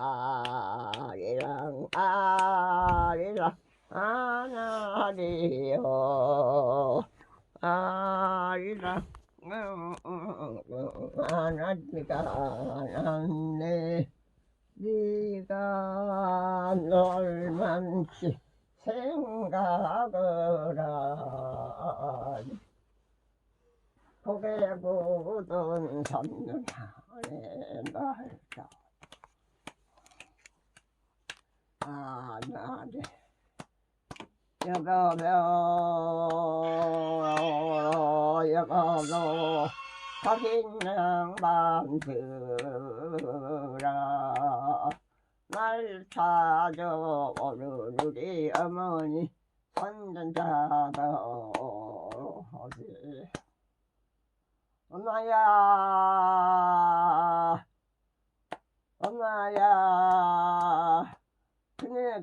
아리랑 아리랑 아나리요 아리랑 아나니가 안네 네가 널만치 생각을 하니 굳은 삼년 안에 날짜 아 나네 여보며 여보며 거기는 밤들아. 날 찾아오는 우리 어머니 선전자가 어디 엄마야. 엄마야.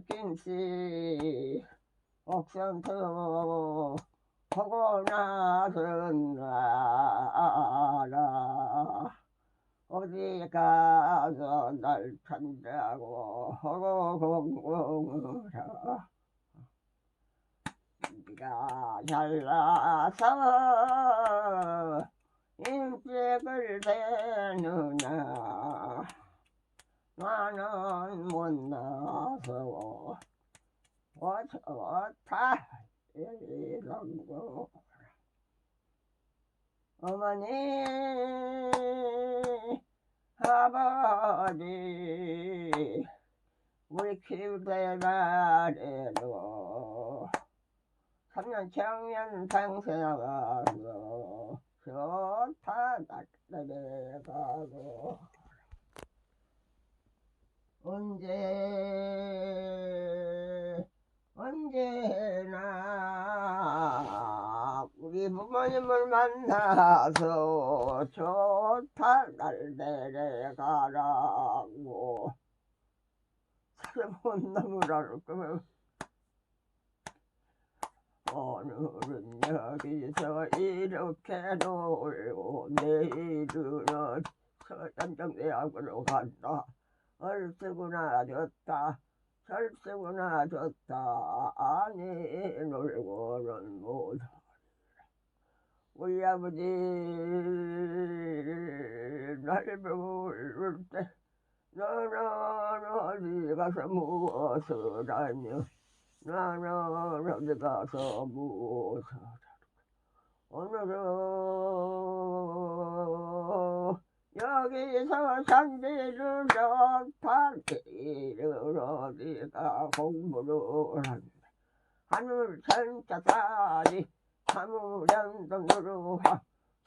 김씨 옥선터 보고 나선 나라 어디 가서 날 찾자고 하고 공공하라. 네가 잘나서 인색을 대느냐? 나는 못나서 어서 왔다 이런 거 어머니 아버지 우리 때말에도 3년 청년 당생하고 좋다 낙내가고. 언제 언제나 우리 부모님을 만나서 좋다 날 데려가라고. 사람은 너무라를 거면 오늘은 여기서 이렇게 놀고 내일은 서점정대학으로 간다. 얼쓰구나 좋다. 철쓰구나 좋다. 아니 놀고는 못하리라. 우리 아버지 날 부를 때 너는 어디 가서 무엇을 하며 나는 어디 가서 하며 오늘은 여기서 산지를 길을 어디가 공부를 한다 하늘 천자다리 사무련동으로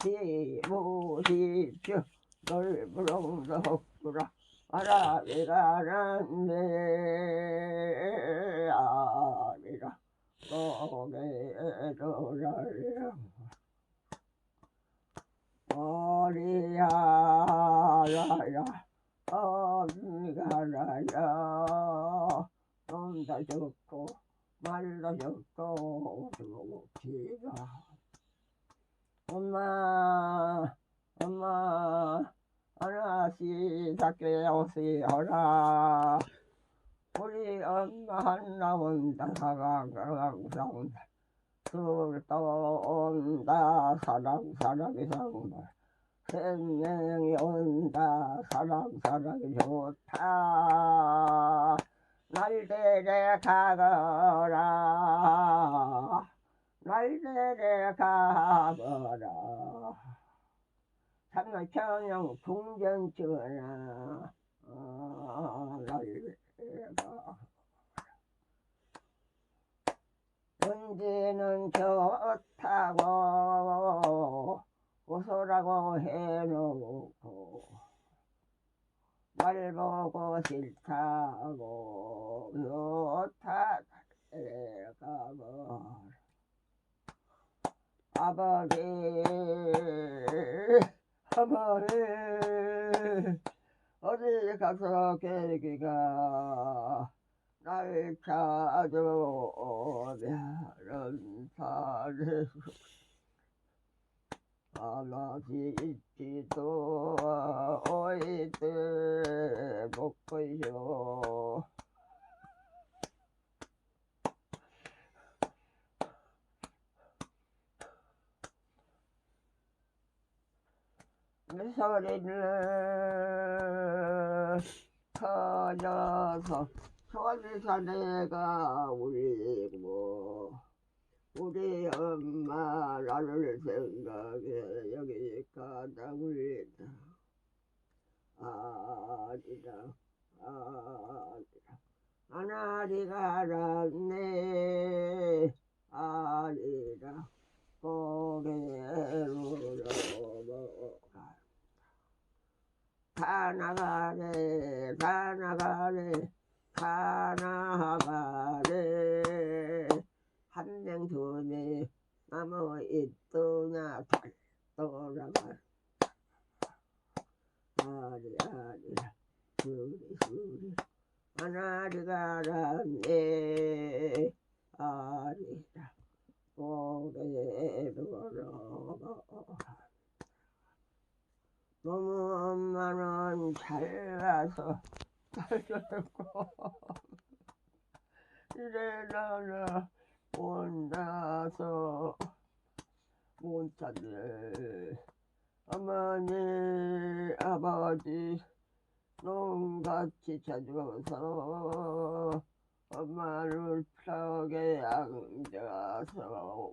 시무시주 넓으롱도 헛구라 아라비가란데 아리라 고개로라리라 어리야라야. 어미가라야. 놈도 좋고 말도 좋고 좋기가. 엄마 엄마 하나씩 작게 오시어라. 우리 엄마 하나 온다 가가가가 싸운다 둘또 온다 사람 사람이 싸운다 생명이 온다 사람 사람이 좋다. 날 데려가거라. 날 데려가거라 삼월 어, 날 데려가 언제는 좋다고 웃으라고 해놓고 날 보고 싫다고 좋다 데려가고 아버지 어머니 어디 가서 계기가 날 찾아오면은 사례 하나씩 있지도 어이들 먹고쇼 소리를 터져서 소리산내가 울리고 우리 엄마 나를 생각해 여기 가다 울린다 아리라 아리라 아나리가 랐네 아리라 고개로 다 나가네 다 나가네 다 나가네. 한명 두네 나무 있더냐 달 돌아가 아리 아리 수리 수리 하나리가 랐네 아리라 고개로 넘어가 너무 엄마는 잘나서 잘났고. 이래 나는 혼자서 못 찾네. 어머니 아버지 농같이 찾아서 엄마를 벽에 앉아서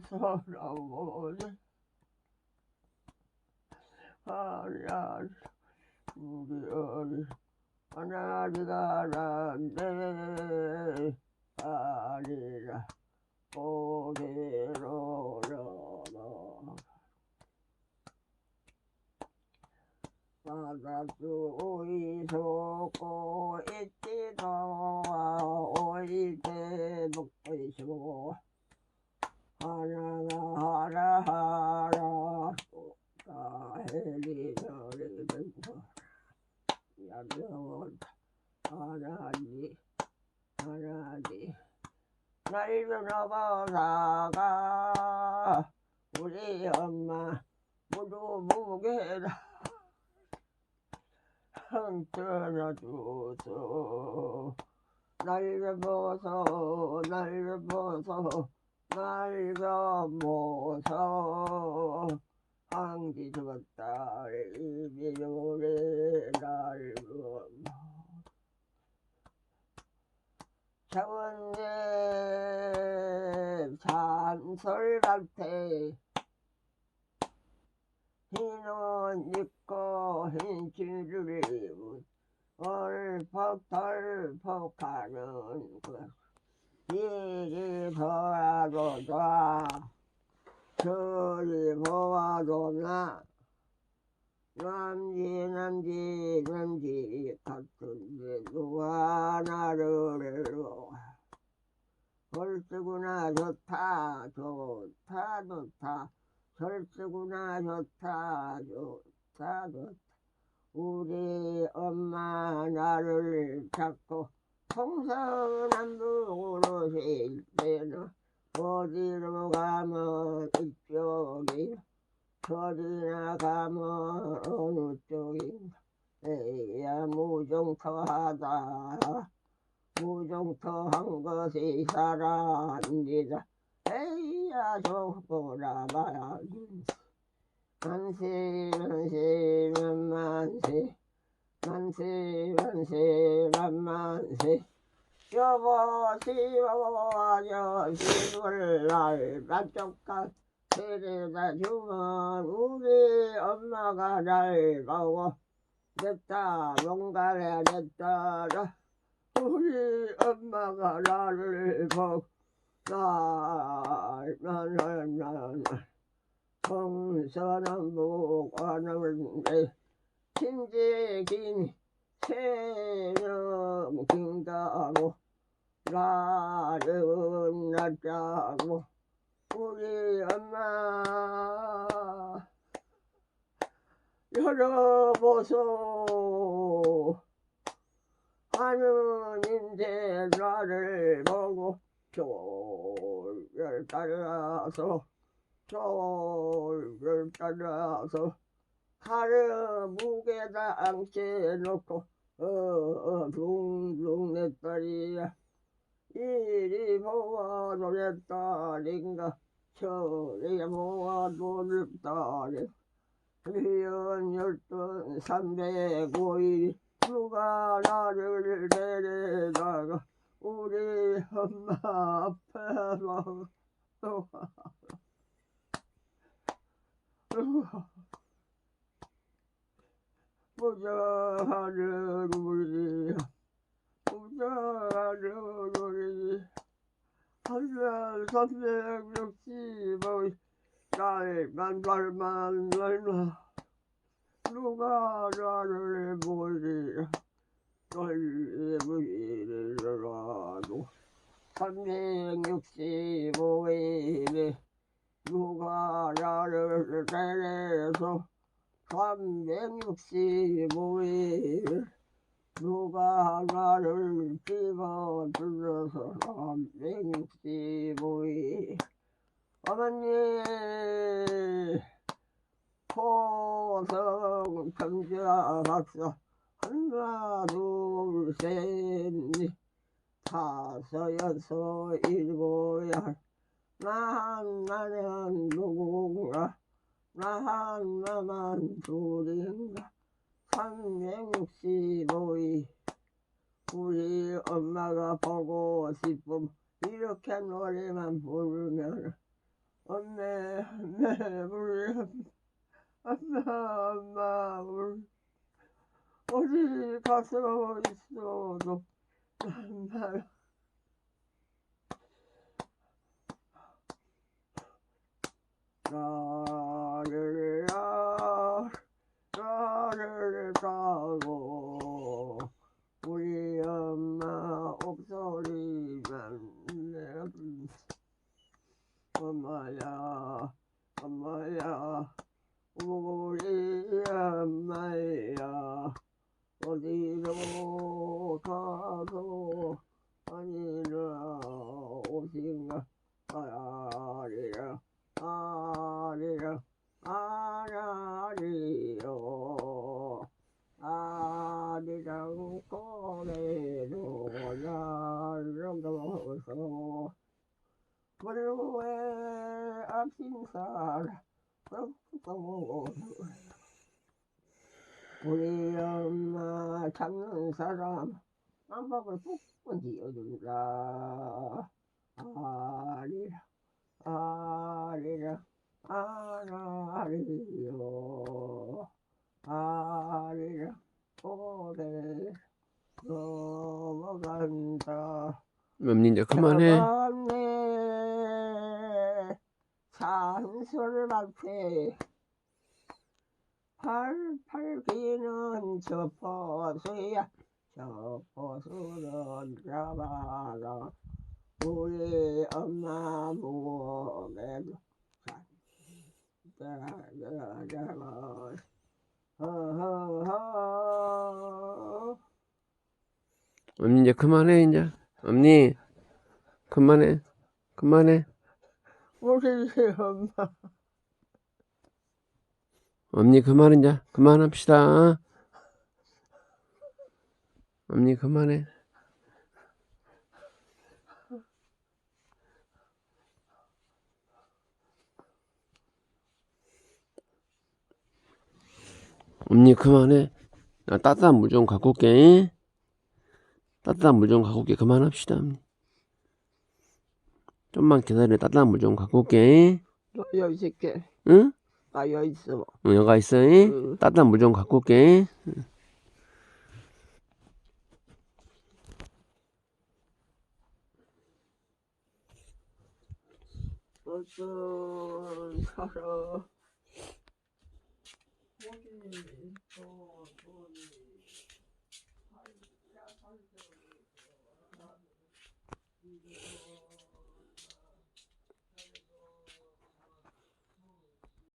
웃어라보네 아야 우리 어리 하나리가 난데 아리라 고개로 넘어 바닷수 오이소고 있지도 오이대 녹이시고 하나가 하라 하라 가해리저리 된다 야명은 하나니 하나니 날벼 넘어사가 우리 엄마 모두 무게라 흔들어줘서 날벼보소 날벼보소 날벼보소. 항지 죽었다 입이 노래 날 저번에 잔설 같아 흰옷 입고 흰 줄을 입은 얼퍽덜퍽 하는 것. 이리 보아도 좋아 저리 보아도 나 남지 남지 남지 같은데 누가 나를 절쓰구나 좋다 좋다 좋다. 절쓰구나 좋다 좋다 좋다. 우리 엄마 나를 찾고 동서남북으로 쉴 때는 어디로 가면 이쪽이 저리나 가면 어느 쪽인가 에야? 무정터하다. 무정터한 것이 사람이다. 에야 저보라 봐야 만세 만세 만만세. 만세 만세 만만세. 여보시오 여시를 날 반쪽간 데려다 주면 우리 엄마가 날 보고 냈다 뭔가를 냈다라. 우리 엄마가 나를 보고 나나나나 동서남북 하는데 친지긴 새놈 긴다고 나를 낳자고 우리 엄마 열어보소. 하느님께 나를 보고 졸을 따라서 저를 따라서 하루 무게다 앉게 놓고 어, 어 둥둥 내 딸이야 이리 모아도 내 딸인가 저리 모아도 내 딸이 리언 열돈 삼백오일 누가 나를 데려다가 우리 엄마 앞에서 부자하는 우리 부자하는 우리 한달 삼백육십오 날만 날 만 날만 누가 나를 보리 너의 무리라도 삼백육십 오일에 누가 나를 데려서 삼백육십 오일 누가 나를 집어 들어서 삼백육십오일 어머니 호성 편지라 박사 하나 둘셋넷. 다섯 여섯 일곱 여 나한 나는 누군가? 나한 나만 둘인가 삼백육십오일 우리 엄마가 보고 싶음. 이렇게 노래만 부르면 엄매 엄매 우리 엄마 엄마 우리 어디 가서 있어도 엄마 나를 야 나를 타고 우리 엄마 옥소리만 내 엄마야 엄마야 우리 엄마야 어디로 가도 아니라 오신가 아리라 아리라 아라리요 아리랑 꼬레로 나름도서 불후에 앞신사라 우리 엄마 찾는 사람 깜박을 푹 지어준다 아리라 아리라 아라리요. 아리라 오래 넘어간다. 엄니 이제 그만해. 산소를 앞에 팔팔 기는 저 포수야 저 포수는 잡아라 우리 엄마 허허허 엄니 이제 그만해 이제. 엄니 그만해. 그만해. 우리 엄마 엄니 그만 이제. 그만합시다. 엄니 그만해. 엄니 그만해. 나 따뜻한 물 좀 갖고 올게. 따뜻한 물 좀 갖고 올게. 그만합시다. 엄니. 좀만 기다려. 따뜻한 물 좀 갖고 올게. 너 여기 있을게 응? 나 여기 있어 응, 여가 있어. 잉? 응. 따뜻한 물 좀 갖고 올게. 这个，他说。